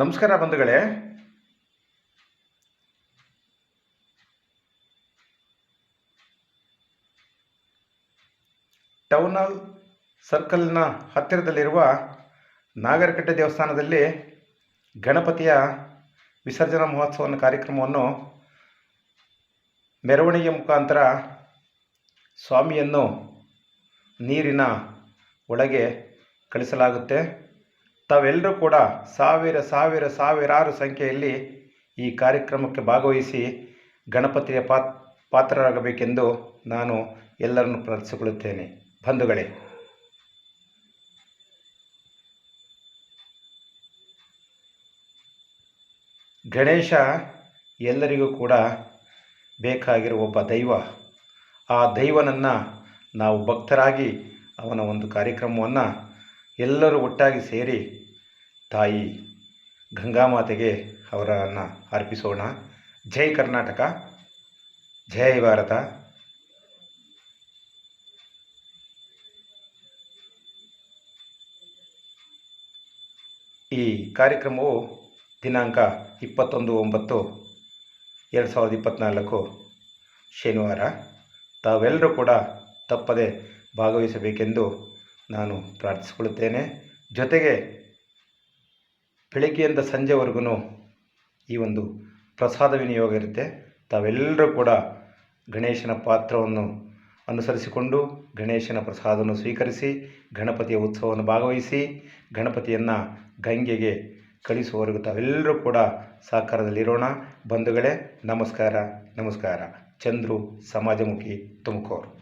ನಮಸ್ಕಾರ ಬಂಧುಗಳೇ. ಟೌನಲ್ ಸರ್ಕಲ್ನ ಹತ್ತಿರದಲ್ಲಿರುವ ನಾಗರಕಟ್ಟೆ ದೇವಸ್ಥಾನದಲ್ಲಿ ಗಣಪತಿಯ ವಿಸರ್ಜನಾ ಮಹೋತ್ಸವನ ಕಾರ್ಯಕ್ರಮವನ್ನು ಮೆರವಣಿಗೆ ಮುಖಾಂತರ ಸ್ವಾಮಿಯನ್ನು ನೀರಿನ ಒಳಗೆ ಕಳಿಸಲಾಗುತ್ತೆ. ತಾವೆಲ್ಲರೂ ಕೂಡ ಸಾವಿರ ಸಾವಿರ, ಸಾವಿರಾರು ಸಂಖ್ಯೆಯಲ್ಲಿ ಈ ಕಾರ್ಯಕ್ರಮಕ್ಕೆ ಭಾಗವಹಿಸಿ ಗಣಪತಿಯ ಪಾತ್, ಪಾತ್ರರಾಗಬೇಕೆಂದು ನಾನು ಎಲ್ಲರನ್ನು ಪ್ರಾರ್ಥಿಸಿಕೊಳ್ಳುತ್ತೇನೆ. ಬಂಧುಗಳೇ, ಗಣೇಶ ಎಲ್ಲರಿಗೂ ಕೂಡ ಬೇಕಾಗಿರುವ ಒಬ್ಬ ದೈವ. ಆ ದೈವನನ್ನು ನಾವು ಭಕ್ತರಾಗಿ ಅವನ ಒಂದು ಕಾರ್ಯಕ್ರಮವನ್ನು ಎಲ್ಲರೂ ಒಟ್ಟಾಗಿ ಸೇರಿ ತಾಯಿ ಗಂಗಾಮಾತೆಗೆ ಅವರನ್ನು ಅರ್ಪಿಸೋಣ. ಜೈ ಕರ್ನಾಟಕ, ಜೈ ಭಾರತ. ಈ ಕಾರ್ಯಕ್ರಮವು ದಿನಾಂಕ ಇಪ್ಪತ್ತೊಂದು ಒಂಬತ್ತು ಎರಡು ಸಾವಿರದ ಇಪ್ಪತ್ತ್ನಾಲ್ಕು ಶನಿವಾರ. ತಾವೆಲ್ಲರೂ ಕೂಡ ತಪ್ಪದೆ ಭಾಗವಹಿಸಬೇಕೆಂದು ನಾನು ಪ್ರಾರ್ಥಿಸಿಕೊಳ್ಳುತ್ತೇನೆ. ಜೊತೆಗೆ ಬೆಳಗ್ಗೆಯಿಂದ ಸಂಜೆವರೆಗೂ ಈ ಒಂದು ಪ್ರಸಾದ ವಿನಿಯೋಗ ಇರುತ್ತೆ. ತಾವೆಲ್ಲರೂ ಕೂಡ ಗಣೇಶನ ಪಾತ್ರವನ್ನು ಅನುಸರಿಸಿಕೊಂಡು ಗಣೇಶನ ಪ್ರಸಾದವನ್ನು ಸ್ವೀಕರಿಸಿ, ಗಣಪತಿಯ ಉತ್ಸವವನ್ನು ಭಾಗವಹಿಸಿ, ಗಣಪತಿಯನ್ನು ಗಂಗೆಗೆ ಕಳಿಸುವವರೆಗೂ ತಾವೆಲ್ಲರೂ ಕೂಡ ಸಹಕಾರದಲ್ಲಿರೋಣ ಬಂಧುಗಳೇ, ನಮಸ್ಕಾರ ನಮಸ್ಕಾರ. ಚಂದ್ರು, ಸಮಾಜಮುಖಿ, ತುಮಕೂರು.